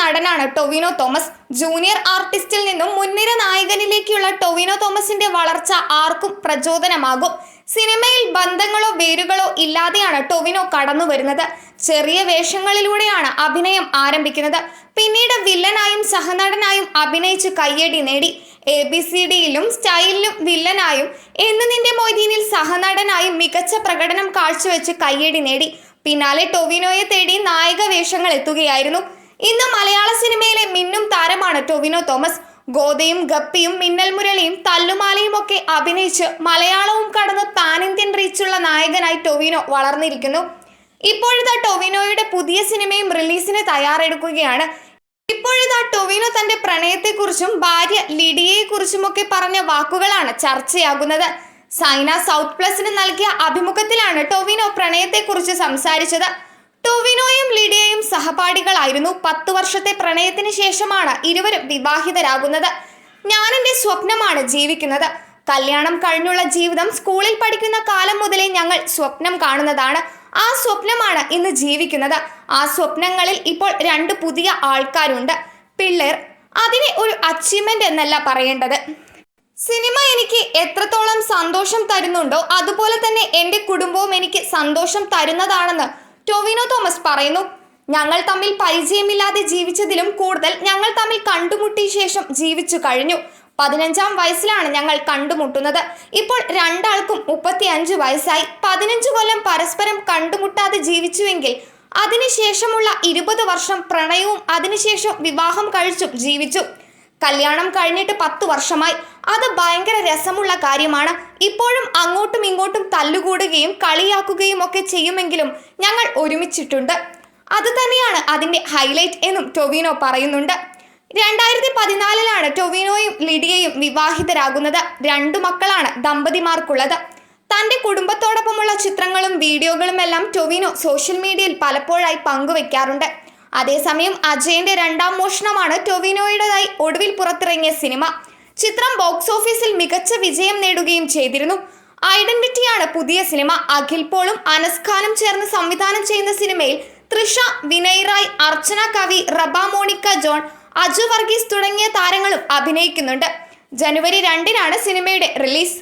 നടനാണ് ടൊവിനോ തോമസ്. ജൂനിയർ ആർട്ടിസ്റ്റിൽ നിന്നും മുൻനിര നായകനിലേക്കുള്ള ടൊവിനോ തോമസിന്റെ വളർച്ച ആർക്കും പ്രചോദനമാകും. സിനിമയിൽ ബന്ധങ്ങളോ വേരുകളോ ഇല്ലാതെയാണ് ടൊവിനോ കടന്നു വരുന്നത്. ചെറിയ വേഷങ്ങളിലൂടെയാണ് അഭിനയം ആരംഭിക്കുന്നത്. പിന്നീട് വില്ലനായും സഹനടനായും അഭിനയിച്ച് കയ്യടി നേടി. എ ബി സി ഡിയിലും സ്റ്റൈലിലും വില്ലനായും എന്ന് നിന്റെ മൊയ്തീനിൽ സഹനടനായും മികച്ച പ്രകടനം കാഴ്ചവെച്ച് കയ്യടി നേടി. പിന്നാലെ ടൊവിനോയെ തേടി നായക വേഷങ്ങൾ എത്തുകയായിരുന്നു. ഇന്ന് മലയാള സിനിമയിലെ മിന്നും താരമാണ് ടൊവിനോ തോമസ്. ഗോതയും ഗപ്പിയും മിന്നൽ മുരളിയും തല്ലുമാലയും ഒക്കെ അഭിനയിച്ച് മലയാളവും കടന്ന് പാൻ ഇന്ത്യൻ റീച്ചുള്ള നായകനായി ടൊവിനോ വളർന്നിരിക്കുന്നു. ഇപ്പോഴത്തെ ടൊവിനോയുടെ പുതിയ സിനിമയും റിലീസിന് തയ്യാറെടുക്കുകയാണ്. ഇപ്പോഴിതാ ടൊവിനോ തന്റെ പ്രണയത്തെക്കുറിച്ചും ഭാര്യ ലിഡിയയെക്കുറിച്ചുമൊക്കെ പറഞ്ഞ വാക്കുകളാണ് ചർച്ചയാകുന്നത്. സൈന സൗത്ത് പ്ലസിന് നൽകിയ അഭിമുഖത്തിലാണ് ടൊവിനോ പ്രണയത്തെക്കുറിച്ച് സംസാരിച്ചത്. ടൊവിനോയും ലിഡിയയും സഹപാഠികളായിരുന്നു. പത്തു വർഷത്തെ പ്രണയത്തിന് ശേഷമാണ് ഇരുവരും വിവാഹിതരാകുന്നത്. ഞാൻ എന്റെ സ്വപ്നമാണ് ജീവിക്കുന്നത്. കല്യാണം കഴിഞ്ഞുള്ള ജീവിതം സ്കൂളിൽ പഠിക്കുന്ന കാലം മുതലേ ഞങ്ങൾ സ്വപ്നം കാണുന്നതാണ്. ആ സ്വപ്നമാണ് ഇന്ന് ജീവിക്കുന്നത്. ആ സ്വപ്നങ്ങളിൽ ഇപ്പോൾ രണ്ട് പുതിയ ആൾക്കാരുണ്ട്. പിള്ളേർ. അതിനെ ഒരു അച്ചീവ്മെന്റ് എന്നല്ല പറയേണ്ടത്. സിനിമ എനിക്ക് എത്രത്തോളം സന്തോഷം തരുന്നുണ്ടോ അതുപോലെ തന്നെ എന്റെ കുടുംബവും എനിക്ക് സന്തോഷം തരുന്നതാണെന്ന് ടൊവിനോ തോമസ് പറയുന്നു. ഞങ്ങൾ തമ്മിൽ പരിചയമില്ലാതെ ജീവിച്ചതിലും കൂടുതൽ ഞങ്ങൾ തമ്മിൽ കണ്ടുമുട്ടിയ ശേഷം ജീവിച്ചു കഴിഞ്ഞു. പതിനഞ്ചാം വയസ്സിലാണ് ഞങ്ങൾ കണ്ടുമുട്ടുന്നത്. ഇപ്പോൾ രണ്ടാൾക്കും മുപ്പത്തി വയസ്സായി. പതിനഞ്ച് കൊല്ലം പരസ്പരം കണ്ടുമുട്ടാതെ ജീവിച്ചുവെങ്കിൽ അതിനുശേഷമുള്ള ഇരുപത് വർഷം പ്രണയവും അതിനുശേഷം വിവാഹം കഴിച്ചും ജീവിച്ചു. കല്യാണം കഴിഞ്ഞിട്ട് പത്തു വർഷമായി. അത് ഭയങ്കര രസമുള്ള കാര്യമാണ്. ഇപ്പോഴും അങ്ങോട്ടും ഇങ്ങോട്ടും തല്ലുകൂടുകയും കളിയാക്കുകയും ഒക്കെ ചെയ്യുമെങ്കിലും ഞങ്ങൾ ഒരുമിച്ചിട്ടുണ്ട്. അത് തന്നെയാണ് അതിന്റെ ഹൈലൈറ്റ് എന്നും ടൊവിനോ പറയുന്നുണ്ട്. രണ്ടായിരത്തി പതിനാലിലാണ് ടൊവിനോയും ലിഡിയയും വിവാഹിതരാകുന്നത്. രണ്ടു മക്കളാണ് ദമ്പതിമാർക്കുള്ളത്. തന്റെ കുടുംബത്തോടൊപ്പമുള്ള ചിത്രങ്ങളും വീഡിയോകളും എല്ലാം ടൊവിനോ സോഷ്യൽ മീഡിയയിൽ പലപ്പോഴായി പങ്കുവെക്കാറുണ്ട്. അതേസമയം അജയന്റെ രണ്ടാം മോഷണമാണ് ടൊവിനോയുടേതായി ഒടുവിൽ പുറത്തിറങ്ങിയ സിനിമ. ചിത്രം ബോക്സ് ഓഫീസിൽ മികച്ച വിജയം നേടുകയും ചെയ്തിരുന്നു. ഐഡന്റിറ്റിയാണ് പുതിയ സിനിമ. അഖിൽ പോളും അനസ് ഖാനും ചേർന്ന് സംവിധാനം ചെയ്യുന്ന സിനിമയിൽ തൃഷ വിനയ് റായ് അർച്ചന കവി റബ മോണിക്ക ജോൺ അജു വർഗീസ് തുടങ്ങിയ താരങ്ങളും അഭിനയിക്കുന്നുണ്ട്. ജനുവരി രണ്ടിനാണ് സിനിമയുടെ റിലീസ്.